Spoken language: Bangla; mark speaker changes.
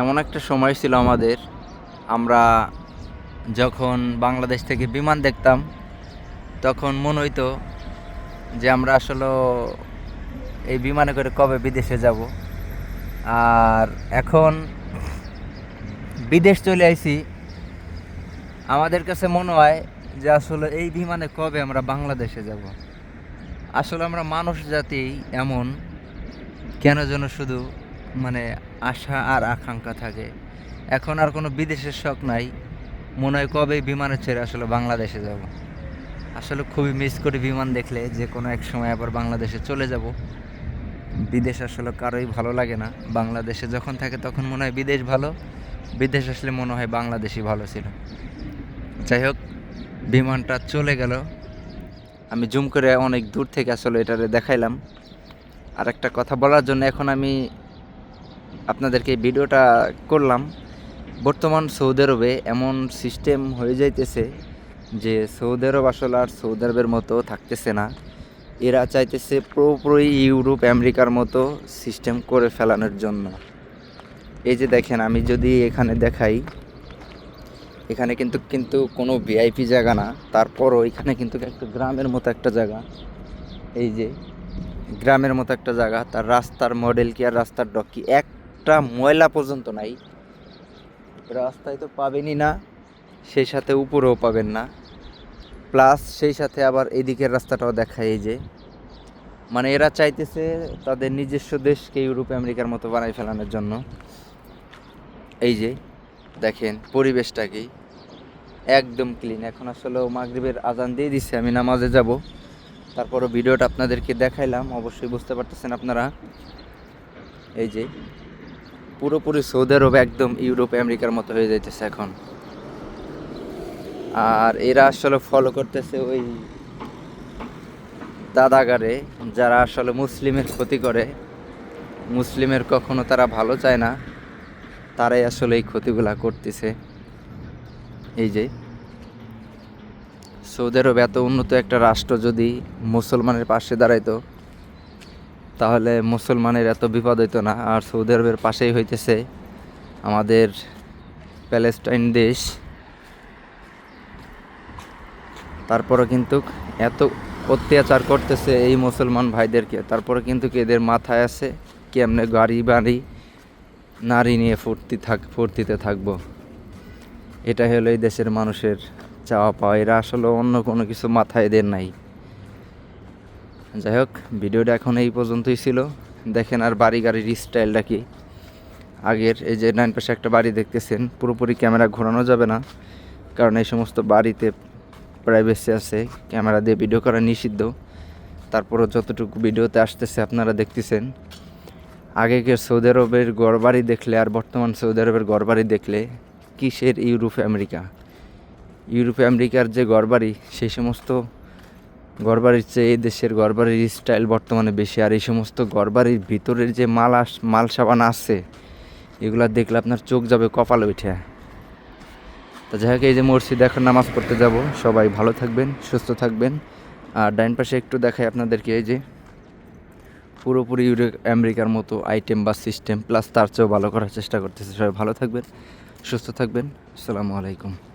Speaker 1: এমন একটা সময় ছিল আমাদের, আমরা যখন বাংলাদেশ থেকে বিমান দেখতাম, তখন মনে হইতো যে আমরা আসলে এই বিমানে করে কবে বিদেশে যাব। আর এখন বিদেশ চলে আইছি, আমাদের কাছে মনে হয় যে আসলে এই বিমানে কবে আমরা বাংলাদেশে যাব। আসলে আমরা মানুষ জাতি এমন, কেন যেন শুধু মানে আশা আর আকাঙ্ক্ষা থাকে। এখন আর কোনো বিদেশের শখ নাই। মনে হয় কবে বিমানে ছেড়ে আসলে বাংলাদেশে যাব। আসলে খুবই মিস করি বিমান দেখলে, যে কোনো এক সময় আবার বাংলাদেশে চলে যাব। বিদেশ আসলে কারোই ভালো লাগে না। বাংলাদেশে যখন থাকে তখন মনে হয় বিদেশ ভালো। বিদেশ আসলে মনে হয় বাংলাদেশই ভালো ছিল। যাই হোক, বিমানটা চলে গেল। আমি জুম করে অনেক দূর থেকে আসলে এটারে দেখাইলাম। আর একটা কথা বলার জন্য এখন আমি আপনাদেরকে ভিডিওটা করলাম। বর্তমান সৌদি আরবে এমন সিস্টেম হয়ে যাইতেছে যে সৌদি আরব আসলে আর সৌদি আরবের মতো থাকতেছে না। এরা চাইতেছে পুরোপুরি ইউরোপ, আমেরিকার মতো সিস্টেম করে ফেলানোর জন্য। এই যে দেখেন, আমি যদি এখানে দেখাই, এখানে কিন্তু কিন্তু কোনো ভিআইপি জায়গা না। তারপরও এখানে কিন্তু একটা গ্রামের মতো একটা জায়গা। এই যে, গ্রামের মতো একটা জায়গা। তার রাস্তার মডেল কি আর রাস্তার ডক কি? একটা ময়লা পর্যন্ত নাই। রাস্তায় তো পাবেনই না, সেই সাথে উপরেও পাবেন না। প্লাস সেই সাথে আবার এদিকের রাস্তাটাও দেখায় এই যে। মানে এরা চাইতেছে তাদের নিজস্ব দেশকে ইউরোপ, আমেরিকার মতো বানাই ফেলানোর জন্য। এই যে, দেখেন পরিবেশটা কি। একদম ক্লিন এখন আসলে মাগরিবের আজান দিয়ে দিচ্ছে আমি নামাজে যাব। তারপরও ভিডিওটা আপনাদেরকে দেখাইলাম, অবশ্যই বুঝতে পারতেছেন আপনারা। এই যে পুরোপুরি সৌদি আরব একদম ইউরোপ, আমেরিকার মতো হয়ে যাইতেছে এখন। আর এরা আসলে ফলো করতেছে ওই দাদাগারে, যারা আসলে মুসলিমের ক্ষতি করে। মুসলিমের কখনো তারা ভালো চায় না, তারাই আসলে এই ক্ষতিগুলা করতেছে। এই যে, সৌদি আরব এত উন্নত একটা রাষ্ট্র যদি মুসলমানের পাশে দাঁড়াইতো তাহলে মুসলমানের এত বিপদ হইতো না, আর সৌদি আরবের পাশেই হইতেছে আমাদের প্যালেস্টাইন দেশ। তারপরে কিন্তু এত অত্যাচার করতেছে এই মুসলমান ভাইদেরকে তারপরে কিন্তু এদের মাথায় আছে কেমনে গাড়ি বাড়ি, নারী নিয়ে ফুর্তি থাক, ফুর্তিতে থাকব? এটা হলো এই দেশের মানুষের চাওয়া পাওয়া। এরা আসলে অন্য কোনো কিছু মাথায় এদের নাই। যাই হোক, ভিডিওটা এখন এই পর্যন্তই ছিল। দেখেন আর বাড়ি গাড়ির স্টাইলটা কি। আগের এই যে ডাইন পাশে একটা বাড়ি দেখতেছেন, পুরোপুরি ক্যামেরা ঘোরানো যাবে না। কারণ এই সমস্ত বাড়িতে প্রাইভেসি আছে, ক্যামেরা দিয়ে ভিডিও করা নিষিদ্ধ। তারপরও যতটুকু ভিডিওতে আসতেছে আপনারা দেখতেছেন। আগেকার সৌদি আরবের গড়বাড়ি দেখলে আর বর্তমান সৌদি আরবের গড়বাড়ি দেখলে কিসের ইউরোপ আমেরিকা? ইউরোপ আমেরিকার যে গড়বাড়ি সেই সমস্ত গড়বাড়ির চেয়ে এই দেশের গড়বাড়ির স্টাইল বর্তমানে বেশি। আর এই সমস্ত গড়বাড়ির ভিতরের যে মাল আস, মাল সাবান আছে, এগুলা দেখলে আপনার চোখ যাবে কপাল উঠে। তো যাই হোক, এই যে মসজিদ, এখন নামাজ পড়তে যাব। সবাই ভালো থাকবেন, সুস্থ থাকবেন। আর ডাইন পাশে একটু দেখাই আপনাদেরকে, এই যে পুরোপুরি ইউরোপ আমেরিকার মতো আইটেম বা সিস্টেম প্লাস তার চেয়েও ভালো করার চেষ্টা করতেছে। সবাই ভালো থাকবেন, সুস্থ থাকবেন। আসসালামু আলাইকুম।